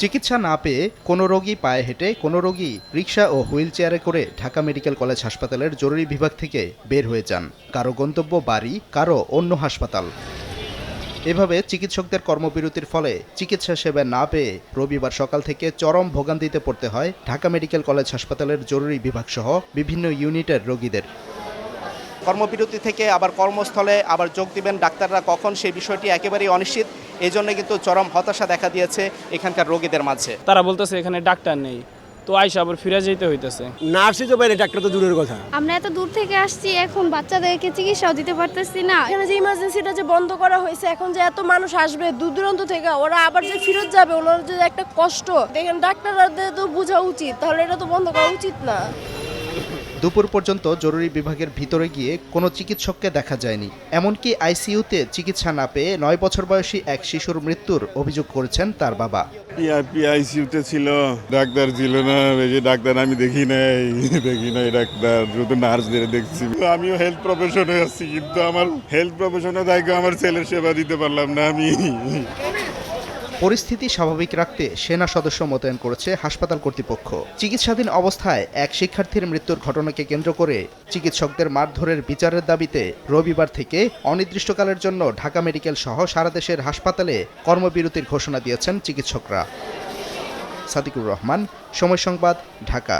চিকিৎসা না পেয়ে কোনো রোগী পায়ে হেঁটে কোনো রোগী রিক্সা ও হুইল চেয়ারে করে ঢাকা মেডিকেল কলেজ হাসপাতালের জরুরি বিভাগ থেকে বের হয়ে যান। কারও গন্তব্য বাড়ি, কারও অন্য হাসপাতাল। এভাবে চিকিৎসকদের কর্মবিরতির ফলে চিকিৎসা সেবা না পেয়ে রবিবার সকাল থেকে চরম ভোগান্তিতে পড়তে হয় ঢাকা মেডিকেল কলেজ হাসপাতালের জরুরি বিভাগ সহ বিভিন্ন ইউনিটের রোগীদের। কর্মবিরতি থেকে আবার কর্মস্থলে আবার যোগ দিবেন ডাক্তাররা। কখন সেই বিষয়টি একেবারেই অনিশ্চিত। এই জন্য কিন্তু চরম হতাশা দেখা দিয়েছে এখানকার রোগীদের মাঝে। তারা বলতেছে এখানে ডাক্তার নেই। তো আইসা আবার ফিরে যেতে হইতেছে। নার্সই তো বাইরে ডাক্তার তো দূরের কথা। আমরা এত দূর থেকে আসছি এখন বাচ্চাদেরকে চিকিৎসাও দিতে পারতেছি না। এখানে যে ইমার্জেন্সিটা যে বন্ধ করা হয়েছে এখন যে এত মানুষ আসবে দূর দূরান্ত থেকে ওরা আবার যে ফিরত যাবে ওনার যে একটা কষ্ট দেখেন ডাক্তারদের তো বোঝা উচিত তাহলে এটা তো বন্ধ করা উচিত না। দুপুর পর্যন্ত জরুরি বিভাগের ভিতরে গিয়ে কোনো চিকিৎসককে দেখা যায়নি। এমনকি আইসিইউতে চিকিৎসা না পেয়ে নয় বছর বয়সী এক শিশুর মৃত্যুর অভিযোগ করেছেন তার বাবা। আইসিউতে ছিল, ডাক্তার ছিল না, এই যে ডাক্তার আমি দেখি নাই দেখি নাই ডাক্তার, শুধু নার্সদের দেখছি। আমিও হেলথ প্রফেশনে আছি, কিন্তু আমার হেলথ প্রফেশনে থাকে আমার ছেলের সেবা দিতে পারলাম না আমি। পরিস্থিতি স্বাভাবিক রাখতে সেনা সদস্য মোতায়েন করেছে হাসপাতাল কর্তৃপক্ষ। চিকিৎসাধীন অবস্থায় এক শিক্ষার্থীর মৃত্যুর ঘটনাকে কেন্দ্র করে চিকিৎসকদের মারধরের বিচারের দাবিতে রবিবার থেকে অনির্দিষ্টকালের জন্য ঢাকা মেডিকেল সহ সারা দেশের হাসপাতালে কর্মবিরতির ঘোষণা দিয়েছেন চিকিৎসকরা। সাদিকুর রহমান, সময় সংবাদ, ঢাকা।